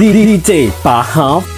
ดีดีเจป๋าฮาฟ